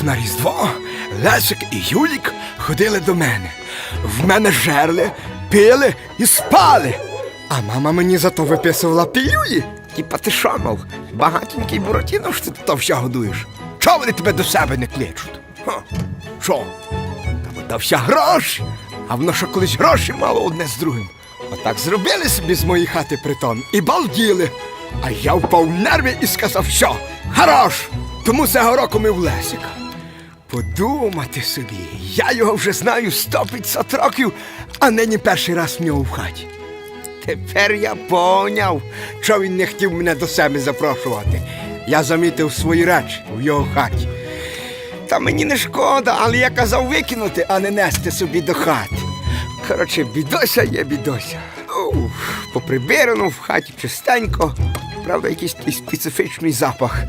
Рік на Різдво Лесик і Юлік ходили до мене. В мене жерли, пили і спали. А мама мені зато виписувала пілюлі. Типа ти що, мов, багатенький Буратіно, що ти то все годуєш? Чого вони тебе до себе не кличуть? Що? Та бо дався гроші. А воно що колись гроші мало одне з другим. Отак зробили собі з моєї хати притон і балділи. А я впав в нерви і сказав, що хорош! Тому цього року ми в Лесика. Подумати собі, я його вже знаю 100-500 років, а нині перший раз в нього в хаті. Тепер я поняв, що він не хотів мене до себе запрошувати. Я замітив свої речі в його хаті. Та мені не шкода, але я казав викинути, а не нести собі до хати. Коротше, бідося є бідося. Поприбирано в хаті чистенько. Правда, якийсь такий специфічний запах.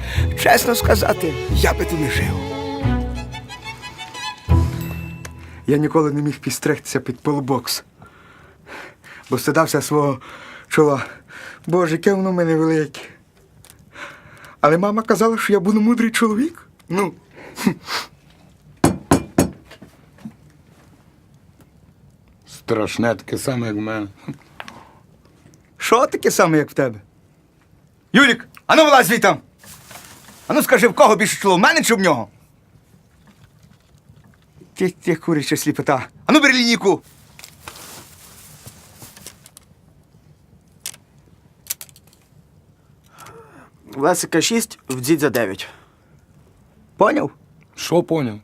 Чесно сказати, я би тут не жив. Я ніколи не міг підстригтися під полубокс, бо стидався свого чола. Боже, яке воно в мене велике. Але мама казала, що я буду мудрий чоловік. Ну, Страшне таке саме, як в мене. Що таке саме, як в тебе? Юлік, ану вилазь звідти! Ану скажи, в кого більше чоло, в мене чи в нього? Ти, ти куряча сліпота. Ану бери лінійку. Лесика 6, в дідя 9. Поняв? Що поняв?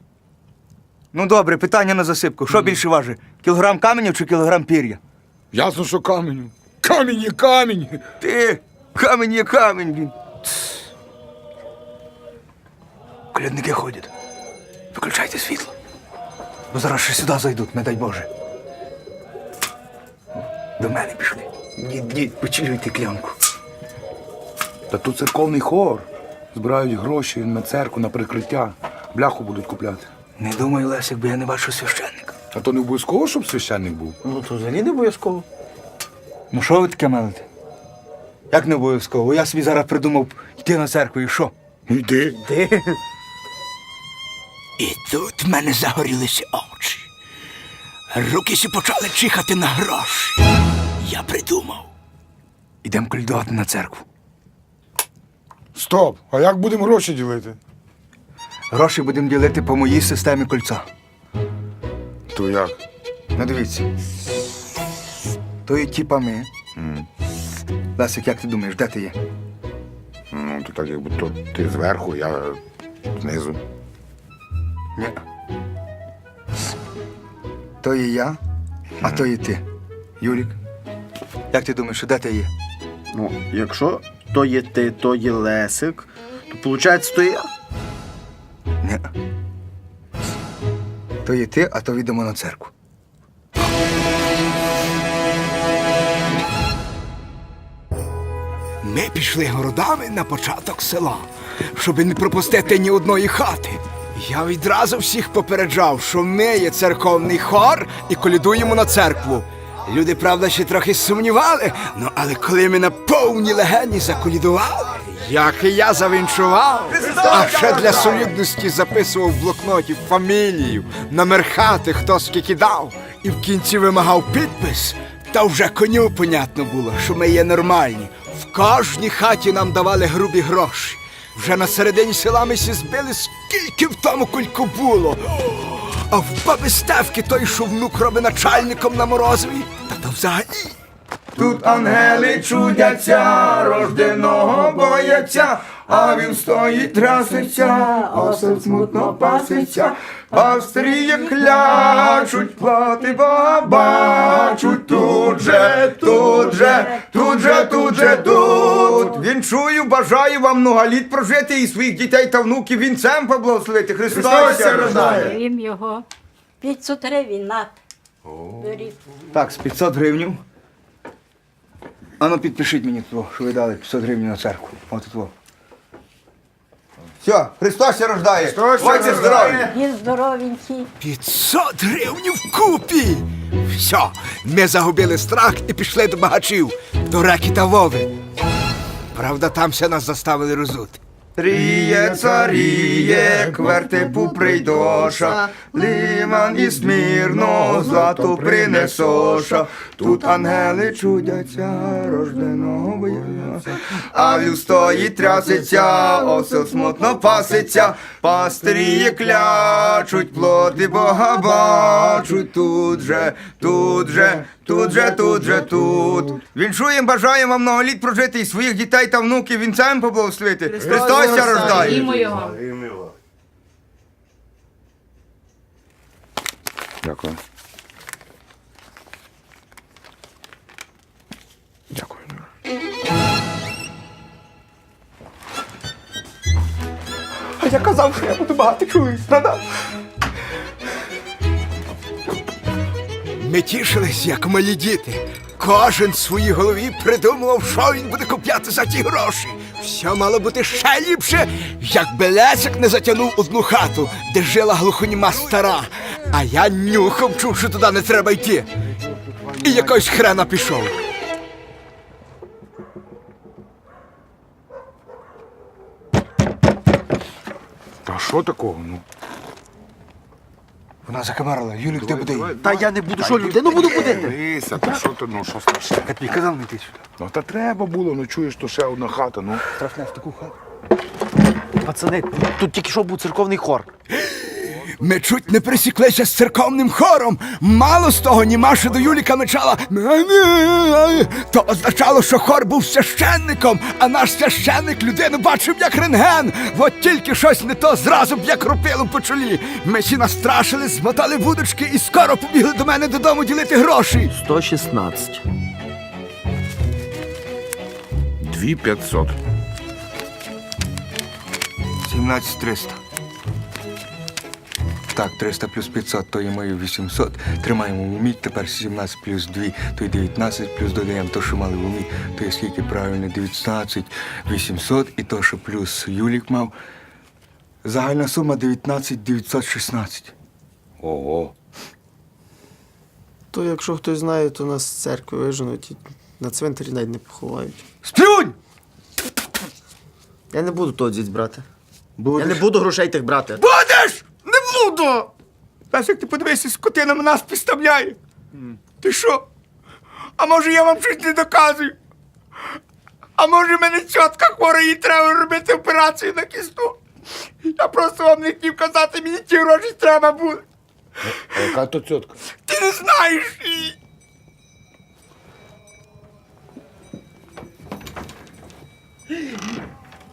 Ну добре, питання на засипку. Що більше важить? Кілограм каменю чи кілограм пір'я? Ясно, що каменю. Камінь є камінь. Ти камінь є камінь, він. Колядники ходять. Виключайте світло. Бо зараз ще сюди зайдуть, не дай Боже. До мене пішли. Дід, дід, почилюйте клянку. Та тут церковний хор. Збирають гроші на церкву, на прикриття. Бляху будуть купляти. Не думаю, Лесик, бо я не бачу священника. А то не обов'язково, щоб священник був. Ну то взагалі не обов'язково. Ну що ви таке мелите? Як не обов'язково? Я собі зараз придумав йти на церкву і що? Йди. Ти? І тут в мене загорілися очі. Руки сі почали чихати на гроші. Я придумав. Ідемо колядувати на церкву. Стоп! А як будемо гроші ділити? Гроші будемо ділити по моїй системі кольця. То як? Ну дивіться. То є типа ми. Лесик, як ти думаєш, де ти є? Ну, то так якби то ти зверху, я знизу. Ні. То є я, а то є ти. Юрік. Як ти думаєш, де ти є? Ну, якщо то є ти, то є Лесик, то виходить, то я. Ні. То є ти, а то йдемо на церкву. Ми пішли городами на початок села, щоб не пропустити ні одної хати. Я відразу всіх попереджав, що ми є церковний хор і колядуємо на церкву. Люди, правда, ще трохи сумнівали, ну але коли ми на повній легені заколядували, як і я завінчував, а ще для солідності записував в блокноті фамілію, номер хати, хто скільки дав, і в кінці вимагав підпис. Та вже коню понятно було, що ми є нормальні. В кожній хаті нам давали грубі гроші. Вже на середині села ми сі збили, скільки в тому кульку було. А в баби Стевки той, що внук робить начальником на морозові, та то взагалі. Тут ангели чудяться, рожденого бояться, а він стоїть трясеться, осел смутно паситься, Австрії клячуть, плати бачуть, тут же, тут же, тут же, тут же, тут. Вінчую, бажаю вам много літ прожити і своїх дітей та внуків вінцем поблагословити. Христос рождає. Їм його 500 гривень на. Беріть. Так, з 500 гривень. Ану, підпишіть мені то, що ви дали 500 гривень на церкву. От тут. Все, Христос ся рождає. Будьте здорові. Він здоровенький. 500 гривень вкупі. Все, ми загубили страх і пішли до багачів, до Реки та Вови. Правда, там ся нас заставили розути. Ріє царіє, к вертепу прийдоша, лиман і смірно злато принесоша. Тут ангели чудяться, рожденого бояться. А вів стоїть трясеться, осел смутно паситься, пастирі клячуть, плоти Бога бачуть тут же, тут же, тут же, тут же, тут. Віншуємо, бажаємо вам многоліт прожити і своїх дітей та внуків вінцем поблагословити. Христос ся рождає. Імо його. Дякую. Дякую. А я казав, що я буду багато чую, страдав. Ми тішились, як малі діти. Кожен в своїй голові придумував, що він буде купляти за ті гроші. Все мало бути ще ліпше, якби Лесик не затягнув одну хату, де жила глухоніма стара. А я нюхом чув, що туди не треба йти. І якось хрена пішов. Та що такого? Ну? Вона закамарила. Юлік, де буде? Та я не буду, що людину буду будити? Дивися, та що ти, ну що страшне? Я тобі казав не йти сюди. Ну та треба було, ну чуєш, то ще одна хата, ну. Страшне в таку хату. Пацани, тут тільки що був церковний хор. Ми чуть не присіклися з церковним хором. Мало з того, німаша до Юліка мечала. То означало, що хор був священником, а наш священник людину бачив, як рентген. От тільки щось не то зразу б як рупило по чолі. Ми всі настрашили, змотали вудочки і скоро побігли до мене додому ділити гроші. 116. 2500. 17300. Так, 300 плюс 500, то є мої 800. Тримаємо в умі. Тепер 17 плюс 2, то й 19, плюс додаємо то, що мали в умі, то є скільки правильно, 19, 800, і то, що плюс Юлік мав. Загальна сума 19 916. Ого. То якщо хтось знає, то нас з церкви виженуть і на цвинтарі навіть не поховають. Сплюнь! Я не буду того діть брати. Будеш? Я не буду грошей тих брати. Будеш! Буду! Знаєш, як ти подивися, скотина нас підставляє. Ти що? А може я вам щось не доказую? А може в мене чітка хвора, їй треба робити операцію на кісту? Я просто вам не хотів казати, мені ті гроші треба буде. А яка то цьотка? Ти не знаєш її.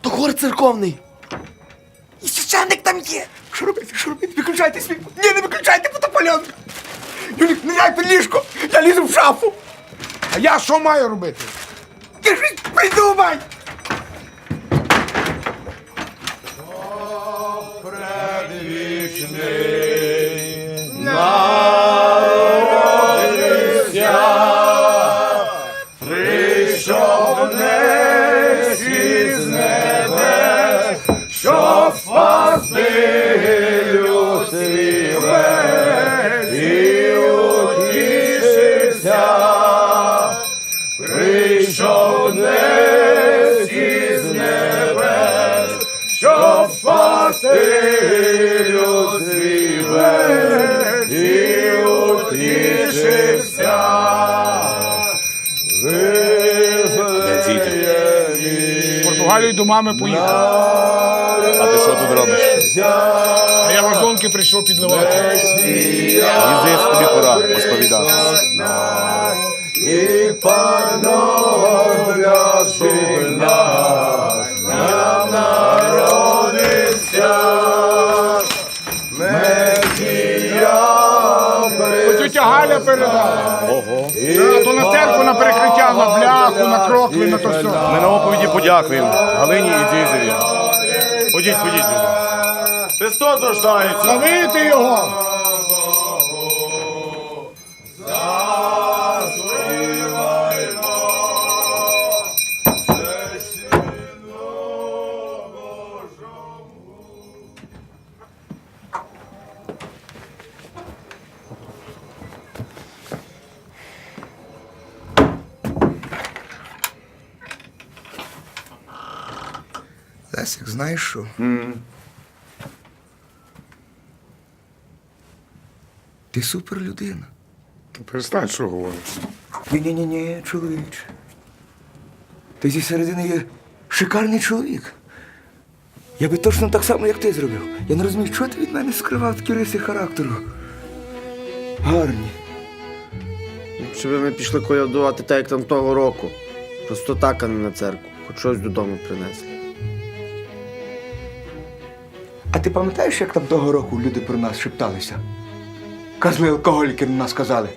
То хор церковний. І священник там є. Що робити? Що робити? Виключайте світло. Ні, не виключайте фотопальонку. Юлік, не дай під ліжко. Я лізу в шафу. А я що маю робити? Ти щось придумай! В Португалію до мами поїхав. А ти що тут робиш? А я вагонки прийшов підливати. Мені тобі пора посповідатися. Тетя Галя передала. Ого. то на церкву, на перекриття, на бляху, на крокви, на то все. Ми на оповіді подякуємо Галині і Дізеві. Ходіть, ходіть, люди. Христос рождається. Ловити його. Лесик, знаєш що? Ти супер людина. Перестань, що говориш. Ні-ні-ні, чоловіче. Ти зі середини є шикарний чоловік. Я би точно так само, як ти зробив. Я не розумію, чого ти від мене скривав такі риси характеру. Гарні. Щоб ми пішли колядувати так, як там того року. Просто так, а не на церкву. Хоч щось додому принесли. Ти пам'ятаєш, як там того року люди про нас шепталися? Казли алкоголіки на нас казали.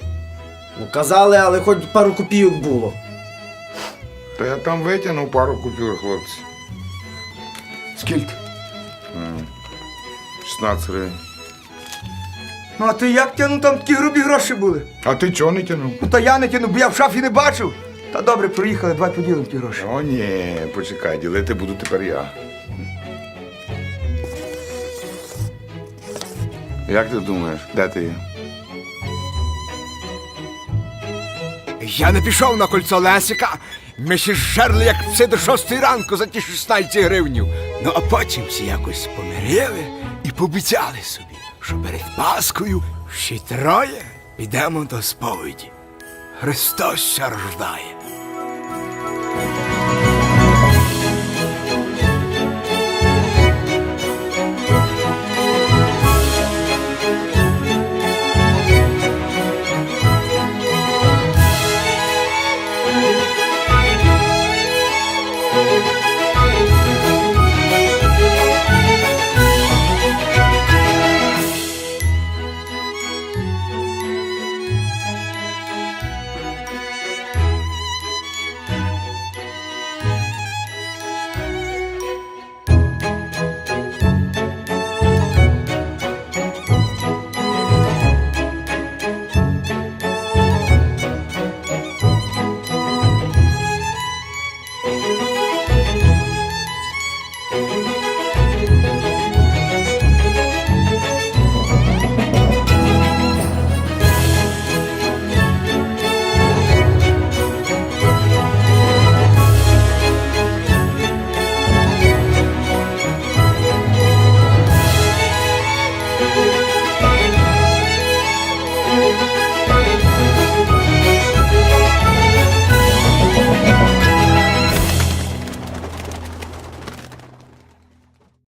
Ну казали, але хоч пару копійок було. Та я там витягнув пару купюр, хлопці. Скільки? 16 гривень. Ну а ти як тягнув, там такі грубі гроші були? А ти чого не тянув? Ну та я не тягнув, бо я в шафі не бачив. Та добре, приїхали, давай поділимо ті гроші. О, ні, почекай, ділити буду тепер я. Як ти думаєш, де ти є? Я не пішов на кольцо Лесика. Ми ще жерли, як все до шостої ранку за ті 16 гривнів. Ну а потім всі якось помирили і пообіцяли собі, що перед Паскою всі троє підемо до сповіді. Христос рождає.